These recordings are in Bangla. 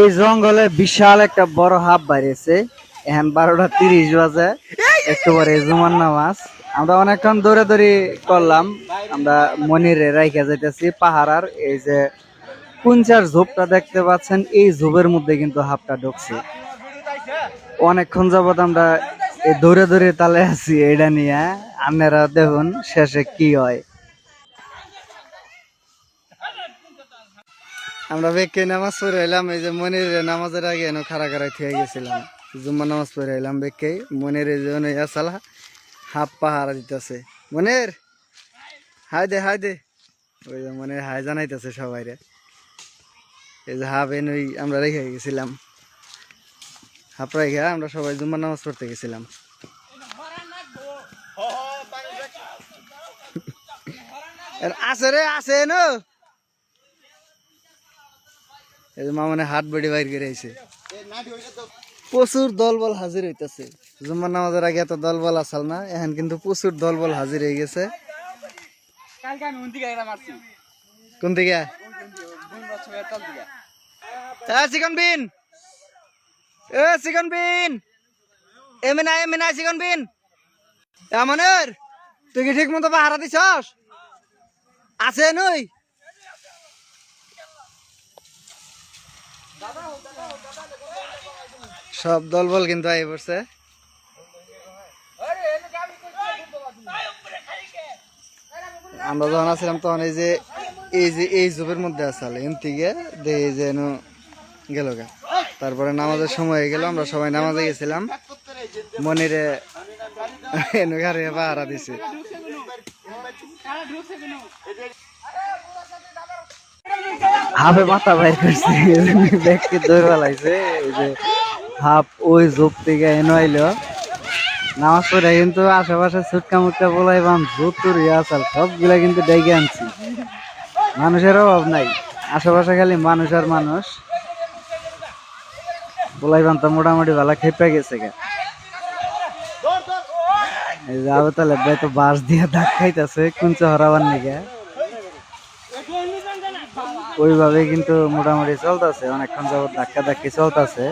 এই জঙ্গলে বিশাল একটা বড় হাফ বাইরেছে। এখন বারোটা তিরিশ বাজে। একটু পরে জুমার নামাজ। আমরা অনেকক্ষণ দৌড়ে দৌড়ি করলাম। আমরা মনিরে রাইখা যাইতেছি পাহাড়ার এই যে কুঞ্চার ঝোপটা দেখতে পাচ্ছেন, এই ঝোপের মধ্যে কিন্তু হাফটা ঢুকছে। অনেকক্ষণ যাবত আমরা দৌড়ে দৌড়ে তালে আছি, এটা নিয়ে। আপনারা দেখুন শেষে কি হয়। আমরা বেকে নামাজ পড়ে এলাম এই যে মনির নামাজের আগে এনে খাড়া খাড়া খেয়ে গেছিলাম। জুম্মা নামাজ পড়ে এলাম বেকে মনির এই যে আসালা হাফ পাহারা দিতেছে। মনির হাই দে হাই দে। ওই যে মনির হাই জানাইতেছে সবাই রে এই যে হাফ এনে ওই আমরা রেখে গেছিলাম। হাফ রেখে আমরা সবাই জুম্মা নামাজ পড়তে গেছিলাম। আছে রে আছে নো এই যে মামনে হাত বেড়ে বাইর করে আইছে। প্রচুর দলবল হাজির হইতাছে। জুম্মার নামাজের আগে এত দলবল আসাল না এখন কিন্তু প্রচুর দলবল হাজির হয়ে গেছে। কোন দিকে? চিকন বিন! এ চিকন বিন! এমএনআই এমএনআই চিকন বিন! এমনের তুই কি ঠিক মতো পাহারা দিছস? আছে নই? সব দলবল কিন্তু আই পড়ছে। আমরা যখন আসছিলাম তখন এই যে এই যে, এই জুপের মধ্যে আসাল এন থেকে দেখে যে এনো গেল গা। তারপরে নামাজের সময় হয়ে গেল, আমরা সবাই নামাজে গেছিলাম। মনিরে এনো ঘরে পাহারা দিছে। হাফে মাথা বাইর করছে। ব্যাগকে দৌড় যে হাফ ওই জোপ থেকে এনো আইলো। নামাজ পড়ে কিন্তু আশেপাশে ছুটকা মুটকা বলাই বাম জোতুর ইয়াসাল সবগুলা কিন্তু ডেকে আনছি। মানুষের অভাব নাই। আশেপাশে খালি মানুষ আর মানুষ। বলাই বাম তো মোটামুটি ভালো খেপে গেছে গা। এই যে আবে তাহলে তো বাস দিয়ে ধাক খাইতেছে কুঞ্চ হরাবার নিগে ওইভাবে কিন্তু মোটামুটি চলতেছে, অনেকক্ষণ যাবত ধাক্কা ধাক্কি চলতেছে।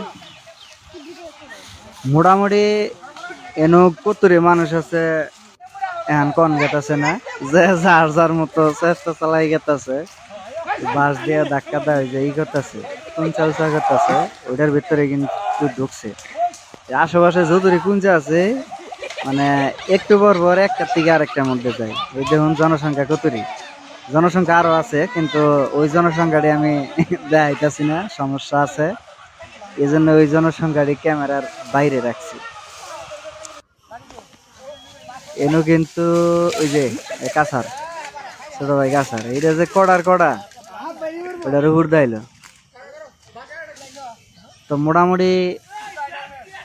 মোটামুটি এনো কতুরে মানুষ আছে, এখন কন গেতাছে না, যে যার যার মতো চেষ্টা চালাই গেতাছে। বাস দিয়ে ধাক্কা দেয়, যে ই করতেছে, কুঞ্চা উচা করতেছে, ওইটার ভিতরে কিন্তু ঢুকছে। আশেপাশে যদুরি কুঞ্চা আছে মানে একটু পর পর একটা থেকে আরেকটার মধ্যে যায়। ওই দেখুন জনসংখ্যা কতুরি। জনসংখ্যা আরও আছে, কিন্তু ওই জনসংখ্যাটি আমি দেখাইতেছি না, সমস্যা আছে। এই জন্য ওই জনসংখ্যাটি ক্যামেরার বাইরে রাখছি। এনো কিন্তু ওই যে কাছার, ছোট ভাই কাছার, এইটা যে কড়ার কড়া, ওটার উপর দাইল। তো মোটামুটি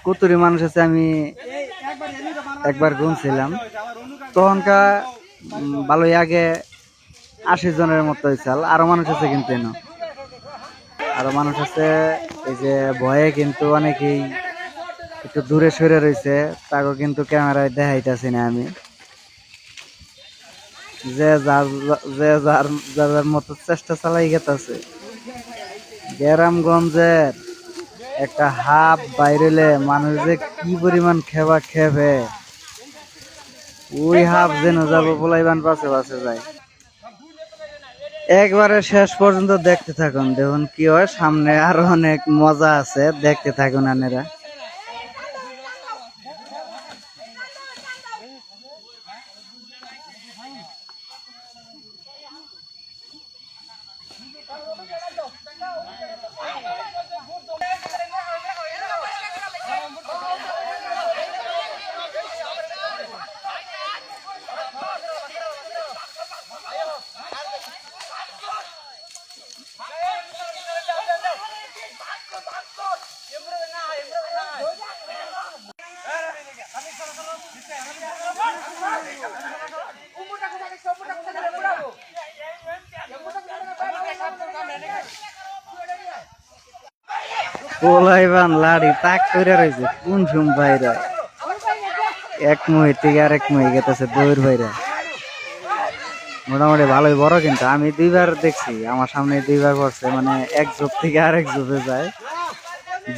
কতুরি মানুষ আছে, আমি একবার গুনছিলাম তখনকার ভালোই আগে আশি জনের মতো হয়েছিল আরও মানুষ আছে কিন্তু এনো। আরও মানুষ আছে, এই যে ভয়ে কিন্তু অনেকেই একটু দূরে সরে রয়েছে তাকে কিন্তু ক্যামেরায় দেখাইতেছি না আমি। যে যার যে যার যার যার মতো চেষ্টা চালাই গেতেছে। গ্রামগঞ্জের একটা হাফ বাইরেলে মানুষ যে কি পরিমাণ খেবা খেবে ওই হাফ যেন যাব পোলাইবান পাশে পাশে যায়। একবারে শেষ পর্যন্ত দেখতে থাকুন। দেখুন কি হয়, সামনে আরও অনেক মজা আছে। দেখতে থাকুন আনেরা। পোলাইবান লাড়ি তাক করে রয়েছে কোন সুম ভাইরা? এক মুহি থেকে আরেক মুহি গেতেছে দৌড় ভাইরা। মোটামুটি ভালোই বড় কিন্তু আমি দুইবার দেখছি, আমার সামনে দুইবার পড়ছে মানে এক জোপ থেকে আরেক জোপে যায়।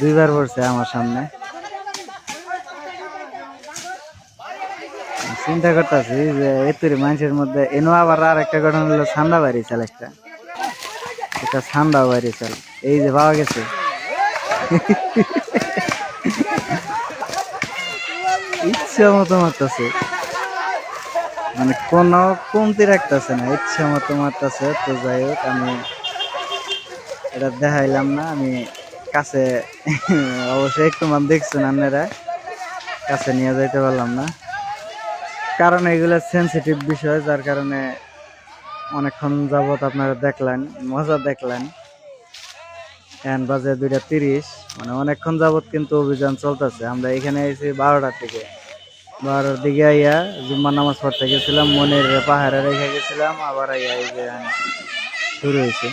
দুইবার পড়ছে আমার সামনে। চিন্তা করতেছি যে এতুরি মানুষের মধ্যে, এনো আবার আর একটা ঘটনা হলো ঠান্ডা বাড়ি চাল একটা। একটা ঠান্ডা বাড়ি চাল। এই যে পাওয়া গেছে। ইচ্ছা মতো মারতেছে। মানে কোনো কমতি রাখতেছে না, ইচ্ছা মতো মারতেছে। তো যাই হোক, আমি এটা দেখাইলাম না, আমি কাছে অবশ্যই একটু মান দেখছেন আপনারা কাছে নিয়ে যাইতে পারলাম না। কারণ এগুলো সেন্সিটিভ বিষয়, যার কারণে অনেকক্ষণ যাবত আপনারা দেখলেন, মজা দেখলেন। এখন বাজে দুইটা তিরিশ। মানে অনেকক্ষণ যাবত কিন্তু অভিযান চলতেছে। আমরা এখানে এসেছি বারোটার দিকে। বারোটার দিকে আইয়া জুম্মা নামাজ পড়তে গেছিলাম, মনের পাহাড়ে রেখে গেছিলাম। আবার আইয়া এই যে শুরু হয়েছে।